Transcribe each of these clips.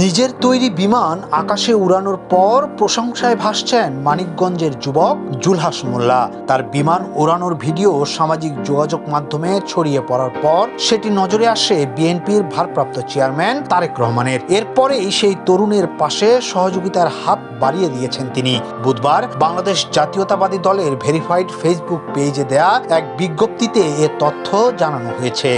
নিজের তৈরি বিমান আকাশে উড়ানোর পর প্রশংসায় ভাসছেন মানিকগঞ্জের যুবক জুলহাস মোল্লা। তার বিমান উড়ানোর ভিডিও সামাজিক যোগাযোগ মাধ্যমে ছড়িয়ে পড়ার পর সেটি নজরে আসে বিএনপির ভারপ্রাপ্ত চেয়ারম্যান তারেক রহমানের। এরপরেই সেই তরুণের পাশে সহযোগিতার হাত বাড়িয়ে দিয়েছেন তিনি। বুধবার বাংলাদেশ জাতীয়তাবাদী দলের ভেরিফাইড ফেসবুক পেজে দেয়া এক বিজ্ঞপ্তিতে এ তথ্য জানানো হয়েছে।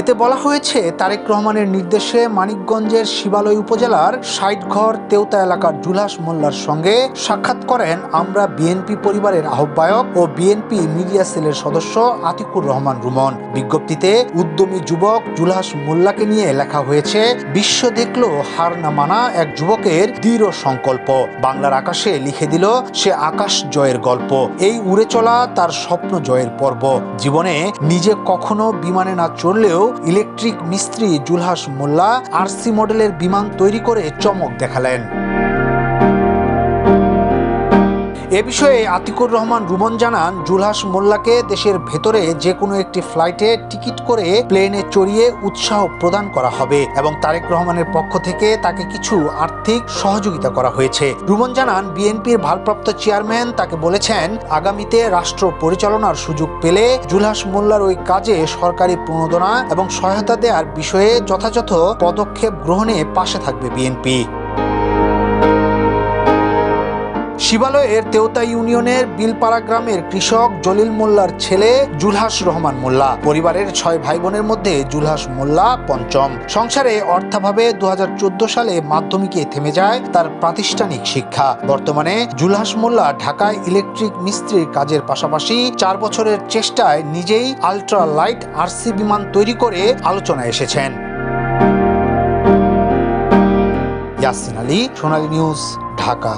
এতে বলা হয়েছে, তারেক রহমানের নির্দেশে মানিকগঞ্জের শিবালয় উপজেলার সাইটঘর তেওতা এলাকার জুলহাস মোল্লার সঙ্গে সাক্ষাৎ করেন আমরা বিএনপি পরিবারের আহ্বায়ক ও বিএনপি মিডিয়া সেলের সদস্য আতিকুর রহমান রুমন। বিজ্ঞপ্তিতে উদ্যমী যুবক জুলহাস মোল্লাকে নিয়ে লেখা হয়েছে, বিশ্ব দেখল হার না মানা এক যুবকের দৃঢ় সংকল্প। বাংলার আকাশে লিখে দিল, সে আকাশ জয়ের গল্প। এই উড়ে চলা তার স্বপ্ন জয়ের পর্ব। জীবনে নিজে কখনো বিমানে না চড়লেও ইলেকট্রিক মিস্ত্রি জুলহাস মোল্লা আরসি মডেলের বিমান তৈরি করে চমক দেখালেন। এ বিষয়ে আতিকুর রহমান রুমন জানান, জুলহাস মোল্লাকে দেশের ভেতরে যে কোনো একটি ফ্লাইটে টিকিট করে প্লেনে চড়িয়ে উৎসাহ প্রদান করা হবে এবং তারেক রহমানের পক্ষ থেকে তাকে কিছু আর্থিক সহযোগিতা করা হয়েছে। রুমন জানান, বিএনপির ভারপ্রাপ্ত চেয়ারম্যান তাকে বলেছেন, আগামীতে রাষ্ট্র পরিচালনার সুযোগ পেলে জুলহাস মোল্লার ওই কাজে সরকারি প্রণোদনা এবং সহায়তা দেওয়ার বিষয়ে যথাযথ পদক্ষেপ গ্রহণে পাশে থাকবে বিএনপি। শিবালয়ের তেওতা ইউনিয়নের বিলপাড়া গ্রামের কৃষক জলিল মোল্লার ছেলে জুলহাস রহমান মোল্লা। পরিবারের ছয় ভাই বোনের মধ্যে জুলহাস মোল্লা পঞ্চম। সংসারে অর্থাভাবে দু হাজার চোদ্দ সালে মাধ্যমিকে থেমে যায় তার প্রাতিষ্ঠানিক শিক্ষা। বর্তমানে জুলহাস মোল্লা ঢাকায় ইলেকট্রিক মিস্ত্রির কাজের পাশাপাশি চার বছরের চেষ্টায় নিজেই আলট্রা লাইট আরসি বিমান তৈরি করে আলোচনায় এসেছেন। ইয়াসিন আলী, সোনালী নিউজ, ঢাকা।